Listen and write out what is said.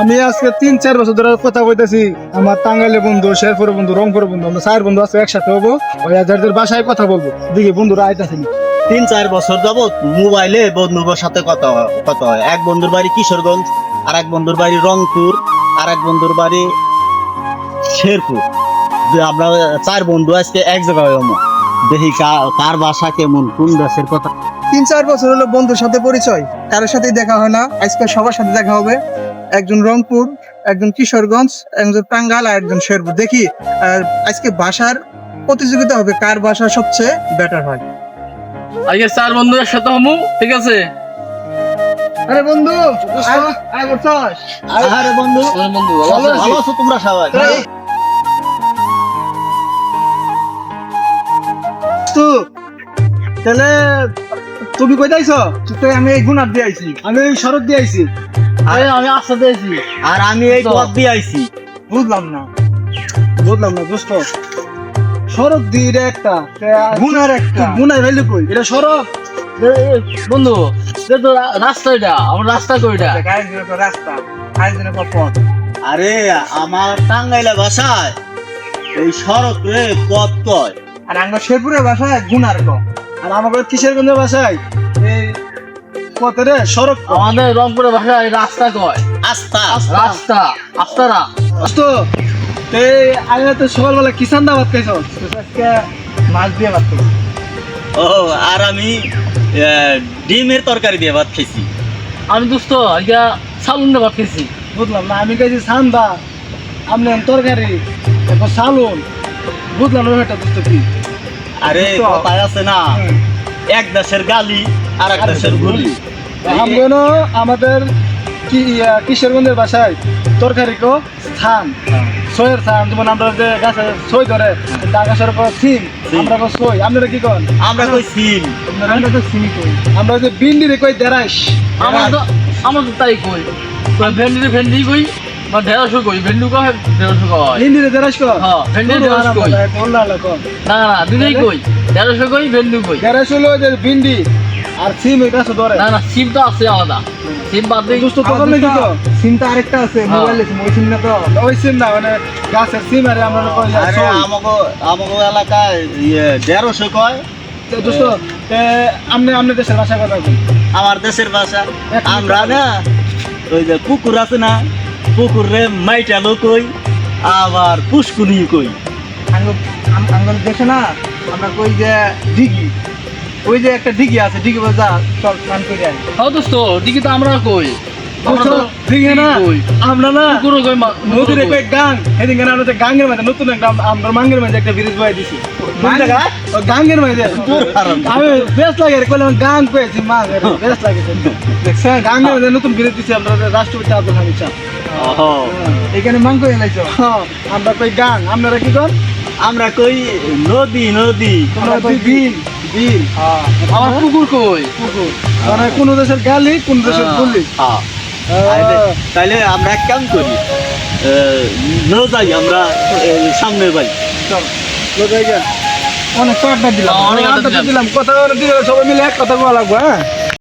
আমি আজকে তিন চার বছর ধরে কথা কইতেছি আমার টাঙ্গাইলে বন্ধু শেরপুর বন্ধু রংপুর বন্ধু আমরা চার বন্ধু আছে একসাথে হব। ওই যাদের বাসায় কথা বলব। দিকে বন্ধুরা আইতাছে। তিন চার বছর যাবত মোবাইলে বন্ধুদের সাথে কথা কথা হয়। এক বন্ধুর বাড়ি কিশোরগঞ্জ আর এক বন্ধুর বাড়ি রংপুর আর এক বন্ধুর বাড়ি শেরপুর। যে আমরা চার বন্ধু আজকে এক জায়গায় হব। দেখি কার বাসা কেমন কোন দেশের কথা। তিন চার বছর হলো বন্ধুর সাথে পরিচয়। কারোর সাথেই দেখা হয় না। আজকে সবার সাথে দেখা হবে। একজন রংপুর একজন কিশোরগঞ্জ একজন টাঙ্গাল আর একজন শেরপুর। দেখি আর আজকে ভাষার প্রতিযোগিতা হবে কার ভাষা সবচেয়ে বেটার হয়? আজকে চার বন্ধু একসাথে হমু ঠিক আছে? আরে বন্ধু আয়- আয় বলছস? আরে বন্ধু বন্ধু ভালো ভালো আছিস? ভালো আছো তোমরা সবাই? তো তাহলে তুমি কই যাইছ? তুই আমি এই গুণার দিয়ে আইছি। আমি এই শরৎ দিয়ে আইছি। আরে আমি দিয়েছি। আর আমি এই পথ দিয়ে আইছি। বুঝলাম না। বুঝলাম না দোস্ত। দিয়ে এটা একটা গুণার একটা। গুনাই ভাইলে কই? এটা বন্ধু এটা তো রাস্তা এটা আমার রাস্তা রাস্তা। পথ। আরে আমার টাঙ্গাইলা ভাষায় এই সড়ক রে পথ কয়। আর আমরা শেরপুরের ভাষায় গুণার ক। আর আমাদের কিশোরগঞ্জের বাসায় এই পথের সড়ক। আমাদের রংপুরের ভাষায় রাস্তা কয়? আস্তা রাস্তা। আস্তারা দোস্ত এই আগে তো সকালবেলা কিষান দাবাত খাইছ? আজকে মাছ দিয়ে ভাত। ও আর আমি ডিমের তরকারি দিয়ে ভাত খেয়েছি আমি দোস্ত আজকে সালুন ভাত খেয়েছি বুঝলাম না আমি খাইছি সান্দা আপনি তরকারি তারপর সালুন বুঝলাম না এটা দোস্ত কি? আরে তো- কথায় আছে না। এক দেশের গালি। আর এক দেশের গুলি আমগনো আমাদের কি কিশোরগঞ্জের বাসায় তরকারি কো স্থান সয়ের স্থান যেমন আমরা যে গাছে সই ধরে গাছের উপর সিম সিম। আমরা কো সই। আপনারা কি কন? আমরা কই সিম। আমরা তো চিনি কই। আমরা যে বিন্ডি রে কই দেরাইস আমরা তো আমার তো তাই কই। ভেন্ডি রে ভেন্ডি কই বা ঢেঁড়স কই? ভেন্ডি কয় ঢেঁড়স কয়? হিন্দি রে দেরাইস কো হ্যাঁ, ভেন্ডি ঢেঁড়স কই। কন। না না দুটোই কই। ঢেঁড়স কই ভেন্ডি কই। দেরাইস হলো যে বিন্ডি আর সিম এই গাছে ধরে না না সিম তো আছে আলাদা। সিম বাদ দিয়ে দোস্ত তোর নাকি কো সিমটা আরেকটা আছে হ্যাঁ। মোবাইলে সিম ওই সিম না তো। ওই সিম না মানে গাছের সিম আরে আমরা কই আরে। আমাগো আমাগো এলাকায় ইয়ে দেড়শো কয়? তো দোস্ত তে আমনে আমনে দেশের ভাষা কথা আমার দেশের ভাষা। আমরা না ওই যে পুকুর আছে না পুকুর রে মাইটালো কই আবার পুষ্কুনি কই। আঙ্গুল দেখে না আমরা কই যে দিঘি ওই যে একটা ডিগি আছে ডিগি বাজা চল স্নান করে আয়। হ্যাঁ দোস্ত ডিগি তো আমরা কই? আমরা না নদীর। কই? গাং আমরা গাঙ্গের মধ্যে নতুন একটা আম- আমরা মাঙ্গের মধ্যে একটা ব্রিজ বয়ে দিছি। কোন মাঙ্গ? জায়গা ও গাঙ্গের মধ্যে হারাম। আমি বেশ লাগে রে কইলাম গাং কইছি মাঙ্গ বেশ লাগে দেখছেন গাঙ্গের মধ্যে নতুন ব্রিজ দিছি আমরা রাষ্ট্রপতি আব্দুল হামিদ শাহ ওহো, এখানে মাংস এলাইছো হ্যাঁ, আমরা কই গাং আপনারা কি কর? আমরা কই নদী নদী। তোমরা কই বিল? বিল। আমার পুকুর কই? পুকুর। মানে কোন দেশের গালি কোন দেশের হ্যাঁ। গুলি হ্যাঁ। তাইলে আমরা এক কাম করি আমরা চল লোক জায়গা অনেক তো আড্ডা দিলাম। অনেক আড্ডা দিলাম। কথা দিলে সবাই মিলে এক কথা বলা লাগবো হ্যাঁ?